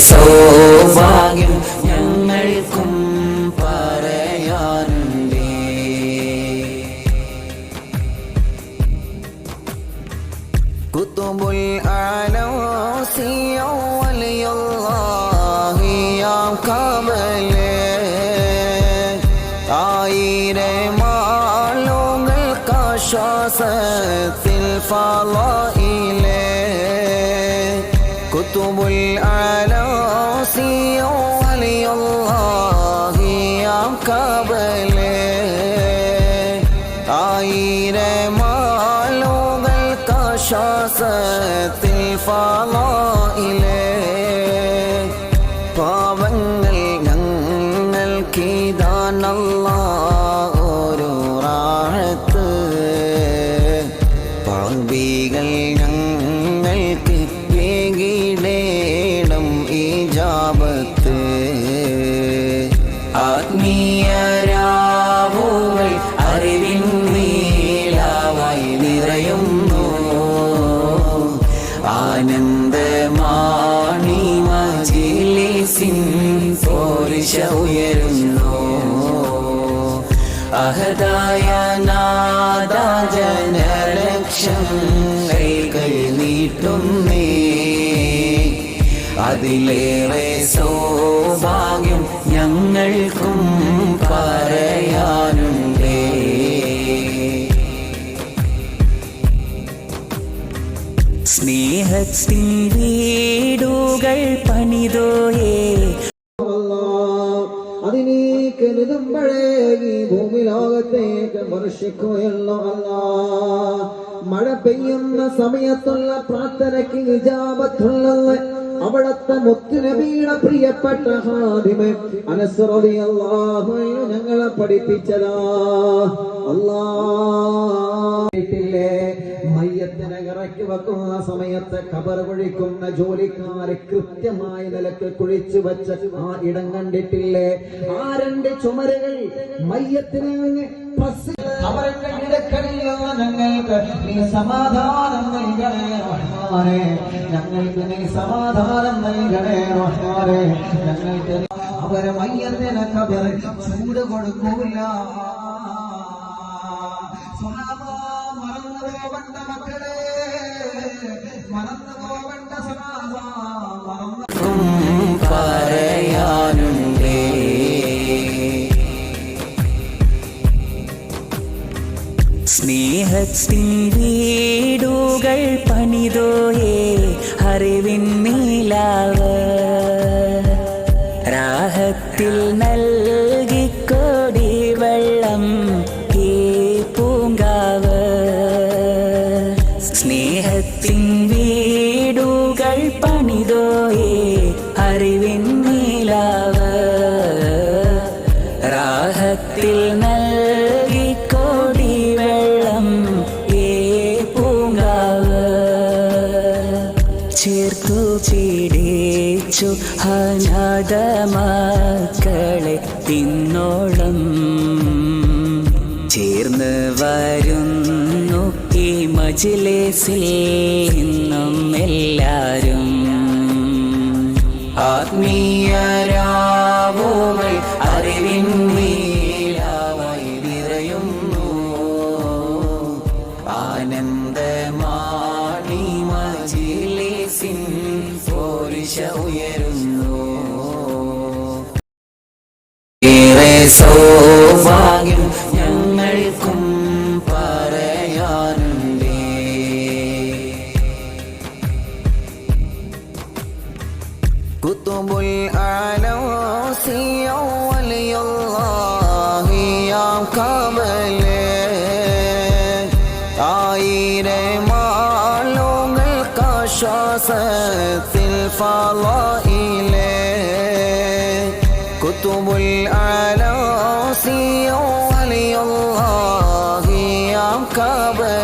സൗഭാഗ്യം ഞങ്ങൾക്കും പറയാനുണ്ടേ. കുത്തുബുൽ ആലോസിയോ വലിയോ കമലേ ആയിരമാളുകൾ കാശ്വാസത്തിൽ ഫലയിലേ. കുത്തുബുൽ ആ وصي ولي الله قبل عير مالوغ الكشاسة الفضائل ആനന്ദമാണി മജിലിസിൻ പോരിശ ഉയരുന്നു. അഹദായ നാദ ജനലക്ഷം കൈകൾ നീട്ടുന്നേ. അതിലേറെ സൗഭാഗ്യം ഞങ്ങൾക്കും പറയാനുണ്ടേ. സ്നേഹത്തിൻ വീടുകൾ പണിതോയേ ഈ മഴ പെയ്യുന്ന സമയത്തുള്ള പ്രാർത്ഥനയ്ക്ക് നിജാപത്തുള്ളത് അവിടത്തെ മുത്തുനബിയുടെ പ്രിയപ്പെട്ട ഹാദിമെ അനസ്രതി അള്ളാഹു ഞങ്ങളെ പഠിപ്പിച്ചതാ. അല്ലാ ഇറക്കി വെക്കുന്ന സമയത്ത് കബർ കുഴിക്കുന്ന ജോലിക്കാര് കൃത്യമായ നിലയ്ക്ക് കുഴിച്ചു വെച്ച ആ ഇടം കണ്ടിട്ടില്ലേ? ആ രണ്ട് ചുമരുകൾ മയ്യത്തിനെ ഞങ്ങൾക്ക് നീ സമാധാനം നൽകണേ റഹ്മാനെ. ഞങ്ങൾക്ക് അവരെ മയ്യത്തിനെ കബർ ചൂട് കൊടുക്കൂല. മറന്നു പറയാനുണ്ടേ സ്നേഹത്തിൻ വീടുകൾ പണിതോയേ അറിവിൻ നീലാവ് രാഹത്തിൽ ചേർത്തു പിടിച്ചു അനാഥ മക്കളെ പിന്നോളം ചേർന്ന് വരുന്നു ഈ മജിലേസിൽ നിന്നും എല്ലാരും. ആത്മീയരാവുകൾ അറിവിൻ നിറയുന്നു ആനന്ദമാണി പ്രതീക്ഷ ഉയരുന്നു. ഏറെ സൗഭാഗ്യം ഞങ്ങൾക്കും പറയാനുണ്ടേ. കുത്തുബുൽ ആലോ സിയോ وشاست الفضائل. كتب الأعلى سي ولي الله يا كبر